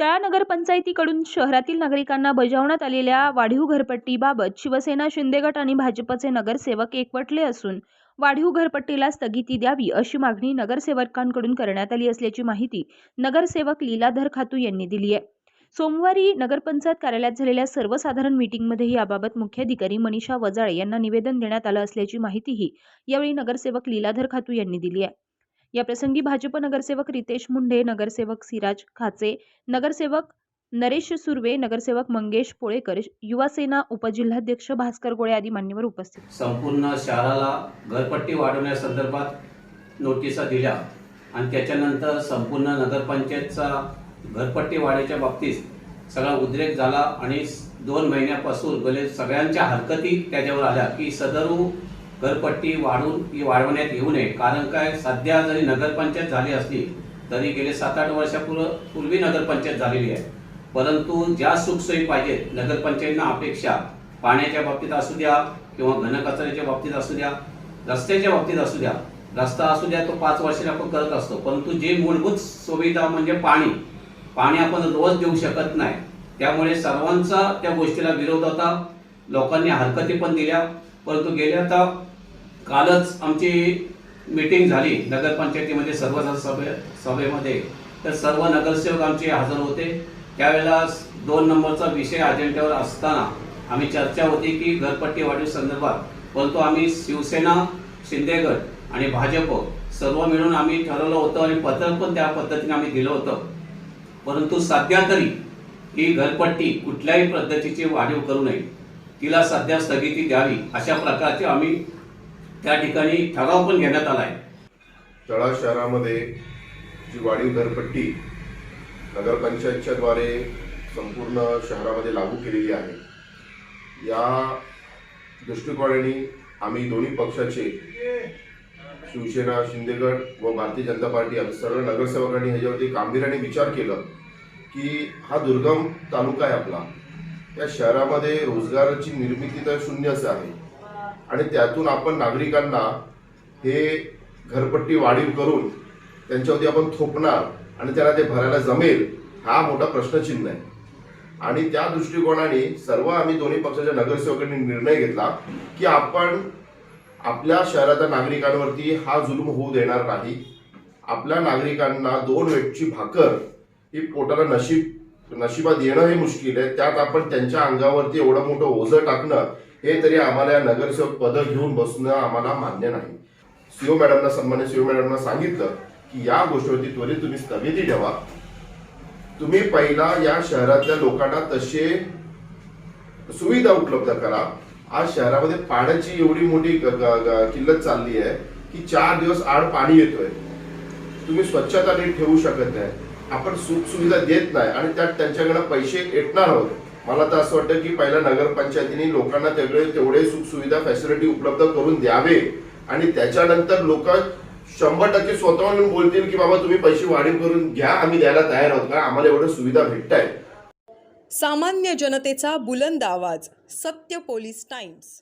त्या नगरपंचायतीकडून शहरातील नागरिकांना बजावण्यात आलेल्या वाढीव घरपट्टीबाबत शिवसेना शिंदे गट आणि भाजपचे नगरसेवक एकवटले असून वाढीव घरपट्टीला स्थगिती द्यावी अशी मागणी नगरसेवकांकडून करण्यात आली असल्याची माहिती नगरसेवक लीलाधर खातू यांनी दिली आहे. सोमवारी नगरपंचायत कार्यालयात झालेल्या सर्वसाधारण मीटिंगमध्ये याबाबत मुख्याधिकारी मनीषा वजाळे यांना निवेदन देण्यात आलं असल्याची माहितीही यावेळी नगरसेवक लीलाधर खातू यांनी दिली आहे. याप्रसंगी भाजप नगरसेवक रितेश मुंडे नगरसेवक सिराज खाचे नगरसेवक नरेश सुर्वे नगरसेवक मंगेश पोळेकर युवासेना उपजिल्हाध्यक्ष भास्कर गोळे आदी मान्यवर उपस्थित संपूर्ण शहराला घरपट्टी वाढवण्यासंदर्भात नोटिसा दिल्या आणि त्याच्यानंतर संपूर्ण नगरपंचायतचा घरपट्टी वाढीच्या बाबतीत सगळा उद्रेक झाला आणि दोन महिन्यापासून भले सगळ्यांच्या हरकती त्याच्यावर आल्या की सदरू घरपट्टी वाढून ही वाढवण्यात येऊ नये. कारण काय सध्या जरी नगरपंचायत झाली असली तरी गेले सात आठ वर्षापूर्वी पूर्वी नगरपंचायत झालेली आहे. परंतु ज्या सुखसोयी पाहिजेत नगरपंचायतींना अपेक्षा पाण्याच्या बाबतीत असू द्या किंवा घनकचऱ्याच्या बाबतीत असू द्या रस्त्याच्या बाबतीत असू द्या रस्ता असू द्या तो पाच वर्षाने आपण करत असतो. परंतु जे मूलभूत सुविधा म्हणजे पाणी पाणी आपण रोज देऊ शकत नाही. त्यामुळे सर्वांचा त्या गोष्टीला विरोध होता. लोकांनी हरकती पण दिल्या. परंतु गेल्या आता कालच आमची मीटिंग झाली नगरपंचायतीमध्ये सर्व सभे सभेमध्ये. तर सर्व नगरसेवक आमचे हजर होते. त्यावेळेला दोन नंबरचा विषय अजेंड्यावर असताना आम्ही चर्चा होती की घरपट्टी वाढीव संदर्भात. परंतु आम्ही शिवसेना शिंदेगड आणि भाजप सर्व मिळून आम्ही ठरवलं होतं आणि पत्र पण त्या पद्धतीने आम्ही दिलं होतं. परंतु सध्या तरी ही घरपट्टी कुठल्याही पद्धतीची वाढीव करू नये. तिला सध्या स्थगिती द्यावी अशा प्रकारचे आम्ही त्या ठिकाणी ठराव पण घेण्यात आला आहे तळा शहरामध्ये जी वाढीव घरपट्टी नगरपंचायतच्या द्वारे संपूर्ण शहरामध्ये लागू केलेली आहे या दृष्टिकोनाने आम्ही दोन्ही पक्षाचे शिवसेना शिंदेगड व भारतीय जनता पार्टी आम्ही सर्व नगरसेवकांनी ह्याच्यावरती गांभीर्याने विचार केला की हा दुर्गम तालुका आहे आपला. या शहरामध्ये रोजगाराची निर्मिती तर शून्यच आहे. आणि त्यातून आपण नागरिकांना हे घरपट्टी वाढीव करून त्यांच्यावरती आपण थोपणार आणि त्याला ते भरायला जमेल हा मोठा प्रश्नचिन्ह आहे. आणि त्या दृष्टिकोनाने सर्व आम्ही दोन्ही पक्षाच्या नगरसेवकांनी निर्णय घेतला की आपण आपल्या शहराच्या नागरिकांवरती हा जुलूम होऊ देणार नाही. आपल्या नागरिकांना दोन वेटची भाकर ही पोटाला नशीब नशिबात येणं हे मुश्किल आहे. त्यात आपण त्यांच्या अंगावरती एवढं मोठं ओझं टाकणं हे तरी आम्हाला या नगरसेवक पद घेऊन बसणं आम्हाला मान्य नाही. सीओ मॅडमना सन्मान्य सीओ मॅडमना सांगितलं की या गोष्टीवरती त्वरित तुम्ही स्थगिती ठेवा. तुम्ही पहिला या शहरातल्या लोकांना तसे सुविधा उपलब्ध करा. आज शहरामध्ये पाण्याची एवढी मोठी ग- ग- किल्लत चालली आहे की चार दिवस आड पाणी येतोय. तुम्ही स्वच्छता नीट ठेवू शकत नाही. आपण सुख सुविधा देत नाही आणि त्यात त्यांच्याकडे पैसे येणार आहोत. मला तर असं वाटतं की पहिल्या नगरपंचायतीने लोकांना तेवढे तेवढे सुख सुविधा फॅसिलिटी उपलब्ध करून द्यावे. आणि त्याच्यानंतर लोक शंभर टक्के स्वतःहून बोलतील की बाबा तुम्ही पैसे वाढीव करून घ्या आम्ही द्यायला तयार आहोत. कारण आम्हाला एवढं सुविधा भेटत सामान्य जनतेचा बुलंद आवाज सत्य पोलीस टाइम्स.